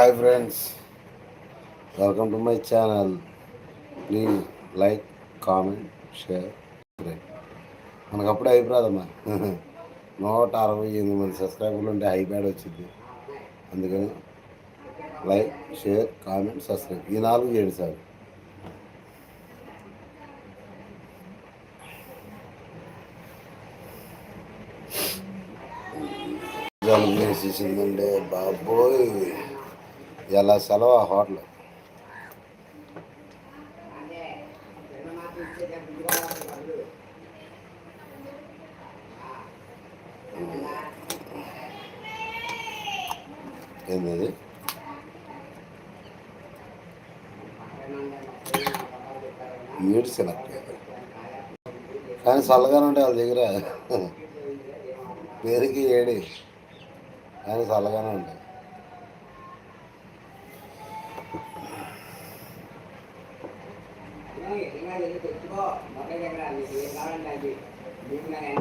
Hi friends. Welcome to my channel. Please like comment share మనకు అప్పుడే అయిపోదమ్మా నూట అరవై ఎనిమిది మంది సబ్స్క్రైబర్లు ఉంటే ఐప్యాడ్ వచ్చింది. అందుకని లైక్ షేర్ కామెంట్ సబ్స్క్రైబ్. ఈ నాలుగు చేయండి సార్. జలుబు వేసేసిందండి బాబోయ్. ఎలా సెలవు ఆ హోటల్? ఏంది? ఏడు సెలెక్ట్ కానీ చల్లగానే ఉంటే వాళ్ళ దగ్గర. పేరుకి ఏడి. కానీ చల్లగానే ఉంటాయి తెచ్చుకో ఏం కావాలంటే అది మీకు నేను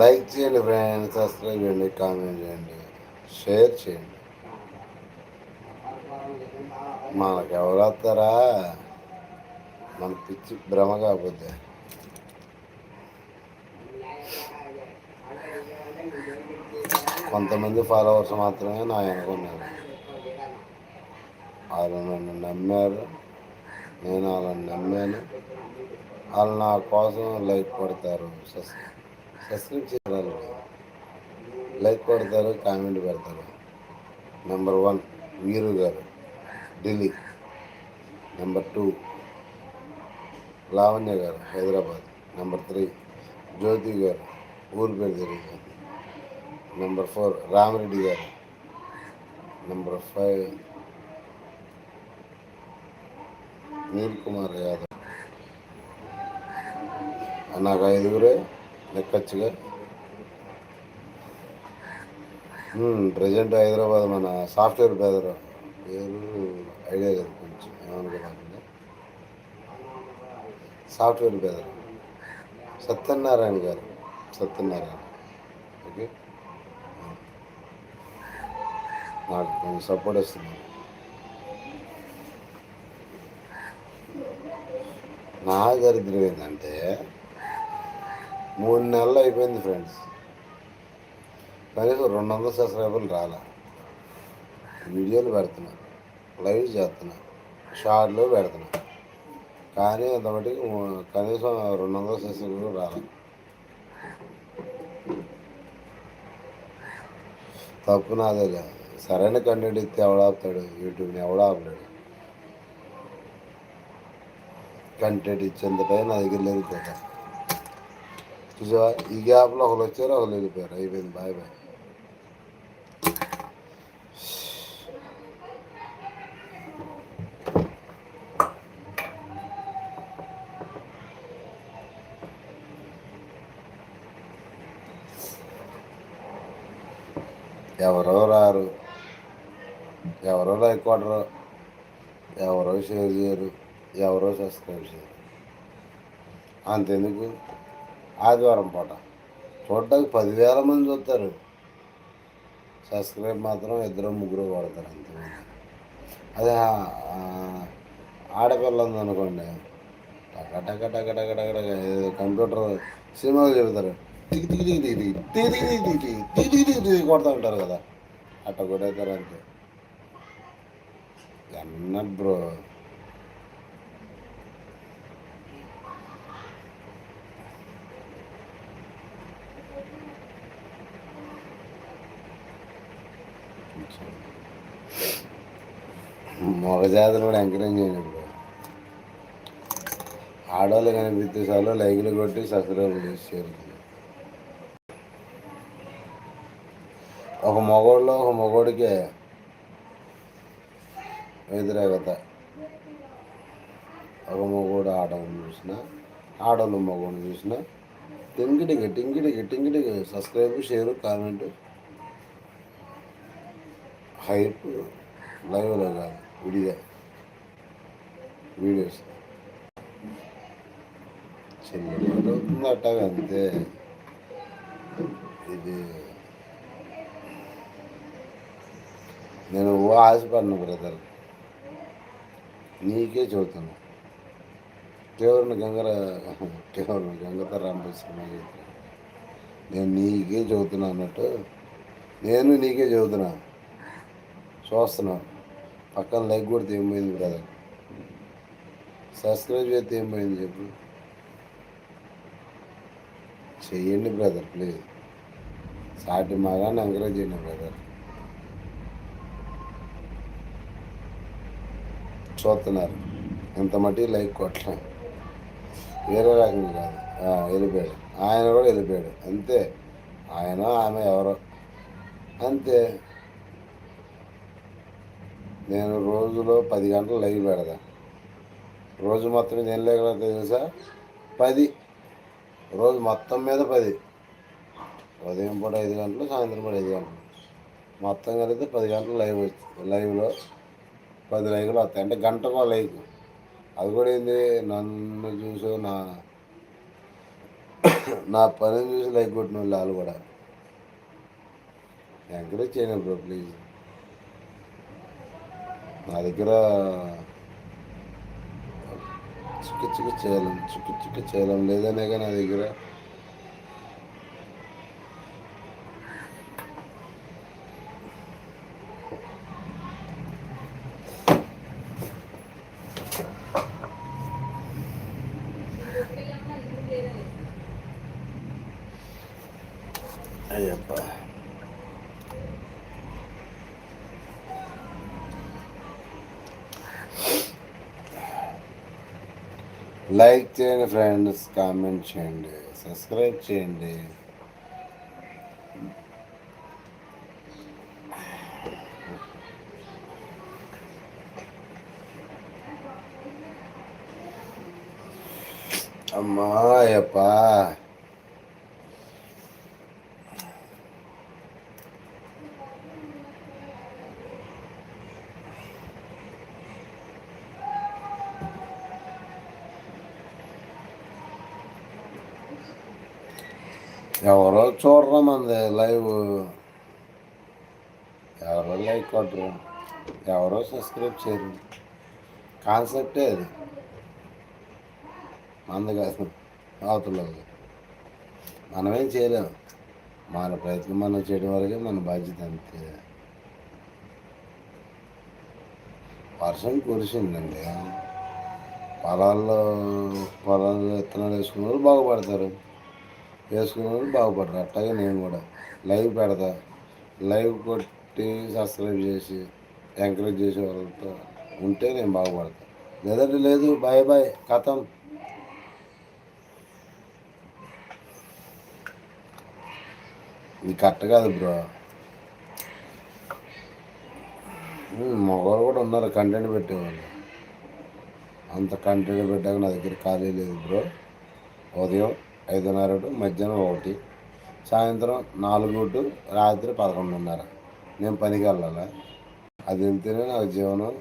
లైక్ చేయండి ఫ్రెండ్స్ సబ్స్క్రైబ్ చేయండి కామెంట్ చేయండి షేర్ చేయండి. మనకు ఎవరు వస్తారా? మన పిచ్చి భ్రమ కాకపోతే. కొంతమంది ఫాలోవర్స్ మాత్రమే నా వెనుకున్నారు వాళ్ళు నన్ను నమ్మారు. నేను వాళ్ళని నమ్మాను. వాళ్ళు నా కోసం లైక్ కొడతారు. సబ్స్క్రైబ్ చేయాలి. లైక్ కొడతారు కామెంట్ పెడతారు. నెంబర్ వన్ వీరు గారు. ఢిల్లీ. నెంబర్ టూ లావణ్య గారు హైదరాబాద్. నెంబర్ త్రీ జ్యోతి గారు ఊరు పేరు జరిగింది నెంబర్ ఫోర్ రామరెడ్డి గారు. నెంబర్ ఫైవ్ నీల్ కుమార్ యాదవ్ నాకు ఐదుగురే లెక్కచ్చుగా. ప్రజెంట్ హైదరాబాద్ మన సాఫ్ట్వేర్ బ్రదర్. పేరు ఐడియా కదా కొంచెం ఏమనుకోకుండా సాఫ్ట్వేర్ బ్రదర్. సత్యనారాయణ గారు. సత్యనారాయణ. ఓకే. నాకు కొంచెం సపోర్ట్ ఇస్తున్నారు నా దరిద్రం ఏంటంటే మూడు నెలలు అయిపోయింది ఫ్రెండ్స్ కనీసం రెండు వందల సబ్స్క్రైబర్లు రాలే. వీడియోలు పెడుతున్నా లైవ్ చేస్తున్నా షార్ట్లు పెడుతున్నా. కానీ అంతమటికి కనీసం రెండు వందల సబ్స్క్రైబర్లు రాలే. తప్పు నాదే లేదు. సరైన కంటెంట్ ఇస్తే ఎవడాపుతాడు యూట్యూబ్ని ఎవడా ఆపలేడు? కంటెంట్ ఇచ్చేంత టైం నా దగ్గర లేదు కదా చూసావా? ఈ గ్యాప్లో ఒకరు వచ్చారు ఒకరు వెళ్ళిపోయారు. అయిపోయింది. Bye bye. ఎవరో రారు. ఎవరో లైక్ కొట్టరు ఎవరో షేర్ చేయరు ఎవరో సబ్స్క్రైబ్ చేయరు అంతెందుకు ఆదివారం పూట చూడటానికి పదివేల మంది చూస్తారు సబ్స్క్రైబ్ మాత్రం ఇద్దరు ముగ్గురు కొడతారు అంతమంది అదే ఆడపిల్ల ఉందనుకోండి టక టక టక టక టక టక కంప్యూటర్ సినిమాలు చెబుతారు దిగి తిగి దిగి దిగి దిగి దిగి దిగి దిగి తిగి దిగి కొడతా ఉంటారు కదా అట్ట కొట్టేస్తారు అంతే ఎన్న బ్రో. మగజాతులు కూడా ఎంకరేజ్ చేయండి ఇప్పుడు ఆడవాళ్ళు కనిపిస్తే చాలు లైకులు కొట్టి సబ్స్క్రైబ్ చేసి చేరుతుంది. ఒక మగోళ్ళు ఒక మగోడికే వ్యతిరేకత ఒక మగోడు ఆడవాళ్ళు చూసిన ఆడవాళ్ళు మగోడు చూసిన. టింగిడిగ టింగిడిగ టింగిడిగ సబ్స్క్రైబ్ షేర్ కామెంట్. హైప్ లైవ్లో కాదు విడిగా వీడియోస్. చెల్లుబాటు అవుతుంది అంతే ఇది నేను ఓ ఆశపడిన బ్రదర్. నీకే చెబుతున్నా. కేవలం గంగర కేవలం గంగత రామకృష్ణ నేను నీకే చదువుతున్నా అన్నట్టు నేను నీకే చదువుతున్నా చూస్తున్నా. పక్కన లైక్ కూడా ఏమైంది బ్రదర్? సబ్స్క్రైబ్ చేస్తే ఏమైంది చెప్పు. చెయ్యండి బ్రదర్ ప్లీజ్. సాటి మగాన్ని ఎంకరేజ్ చేయండి బ్రదర్. చూస్తున్నారు. ఇంత మట్టి లైక్ కొట్టడం వేరే రకంగా కాదు. వెళ్ళిపోయాడు. ఆయన కూడా వెళ్ళిపోయాడు. అంతే. ఆయన ఆమె ఎవరో. అంతే. నేను రోజులో పది గంటలు లైవ్ పెడదా రోజు మొత్తం మీద ఏం లేకపోతే తెలుసా? పది. రోజు మొత్తం మీద పది. ఉదయం పూట ఐదు గంటలు సాయంత్రం పూట ఐదు గంటలు. మొత్తం కలిపితే పది గంటలు లైవ్ వచ్చి లైవ్లో పది లైకులు వస్తాయి. అంటే గంటకో లైవ్ అది కూడా ఏంది? నన్ను చూసి నా నా పనిని చూసి లైక్ కొట్టిన వాళ్ళు వాళ్ళు కూడా. ఎంకరేజ్ చేయను బ్రో ప్లీజ్. నా దగ్గర చిక్కు చిక్కు చేయలేం చిక్కు చిక్కు చేయలేం లేదనే నా దగ్గర అయ్యప్ప లైక్ చేయండి ఫ్రెండ్స్ కామెంట్ చేయండి. సబ్స్క్రైబ్ చేయండి. అమ్మా అయ్యప్ప. ఎవరో చూడరా మంది లైవ్. ఎవరో లైక్ కొట్టరు ఎవరో సబ్స్క్రైబ్ చేయరు. కాన్సెప్టే అది. మంది కాదు అవతల మనమేం చేయలేము మన ప్రయత్నం మనం చేయడం వరకే మన బాధ్యత అంతే. వర్షం కురిసిందండి. పొలాల్లో పొలాల్లో విత్తనాలు వేసుకున్న వాళ్ళు బాగుపడతారు. వేసుకున్న వాళ్ళు బాగుపడరు. అట్లాగే నేను కూడా. లైవ్ పెడతా. లైవ్ కొట్టి సబ్స్క్రైబ్ చేసి ఎంకరేజ్ చేసే వాళ్ళతో ఉంటే నేను బాగుపడతా. లేదంటే లేదు బాయ్ బాయ్ కథం. ఇది కరెక్ట్ కాదు బ్రో. మగవాళ్ళు కూడా ఉన్నారు కంటెంట్ పెట్టేవాళ్ళు. అంత కంటెంట్ పెట్టాక నా దగ్గర ఖాళీ లేదు బ్రో. ఉదయం ఐదున్నర టు మధ్యాహ్నం ఒకటి సాయంత్రం నాలుగు టు రాత్రి పదకొండున్నర. నేను పనికి వెళ్ళాలి అది వెళ్తేనే నాకు జీవనం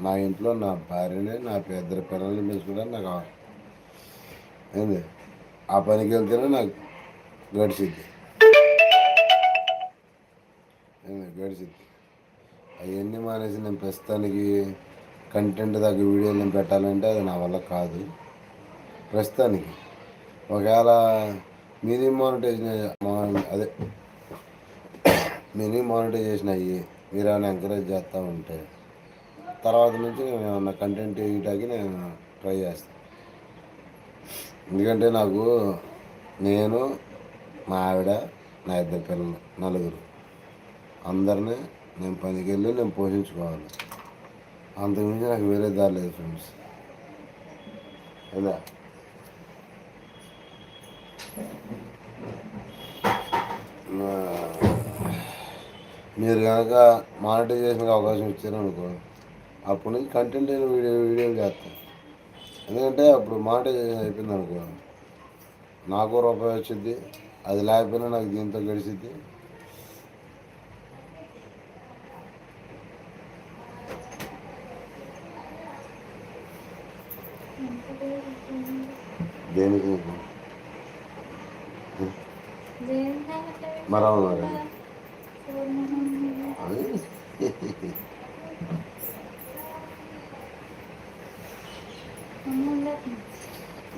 నా ఇంట్లో నా భార్యని నా ఇద్దరు పిల్లల్ని పెంచుకోవడానికి నాకు కావాలి ఏంది? ఆ పనికి వెళ్తేనే నాకు గడిచిద్ది. ఏంది? గడిచిద్ది. అవన్నీ మానేసి నేను ప్రస్తుతానికి కంటెంట్ తగ్గ వీడియోలు నేను పెట్టాలంటే అది నా వల్ల కాదు. ప్రస్తుతానికి. ఒకవేళ మినీ మానిటైజేషన్ అదే మినీ మానిటైజేషన్ అయ్యి మీరు ఏమైనా ఎంకరేజ్ చేస్తూ ఉంటే తర్వాత నుంచి నేను ఏమన్నా కంటెంట్ ఇయటానికి నేను ట్రై చేస్తాను ఎందుకంటే నాకు నేను మా ఆవిడ నా ఇద్దరు పిల్లలు నలుగురు అందరినీ నేను పనికి వెళ్ళి నేను పోషించుకోవాలి. అంతకుమించి నాకు వేరే దారి లేదు ఫ్రెండ్స్ అదా మీరు కనుక మానిటైజేషన్కి అవకాశం ఇచ్చారనుకో అప్పటి నుంచి కంటెంట్ అయిన వీడియో వీడియోలు చేస్తాను ఎందుకంటే అప్పుడు మానిటైజేషన్ అయిపోయింది అనుకో నాకు రూపాయి వచ్చింది అది లేకపోయినా నాకు దీంతో గడిచిద్ది. దేనికి? మరి అవును మరి అది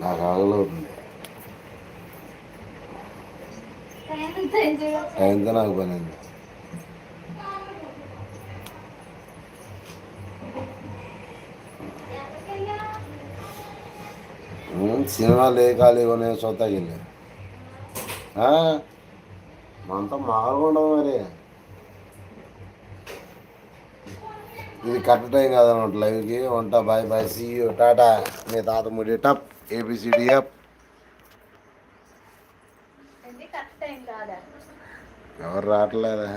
నాకు టైంతో నాకు పని అయింది? ఉమ్, సినిమాలు ఏ ఖాళీగా ఉన్నాయి వెళ్ళి మనతో మామూలుగా ఉండదు మరి. ఇది కరెక్ట్ టైం కాదన్నమాట లైవ్కి. ఉంటా బాయ్ బాయ్ సీ టాటా. మీ తాత ముడి టప్ ఏబిసిడి అప్ ఎవరు రావట్లేదా?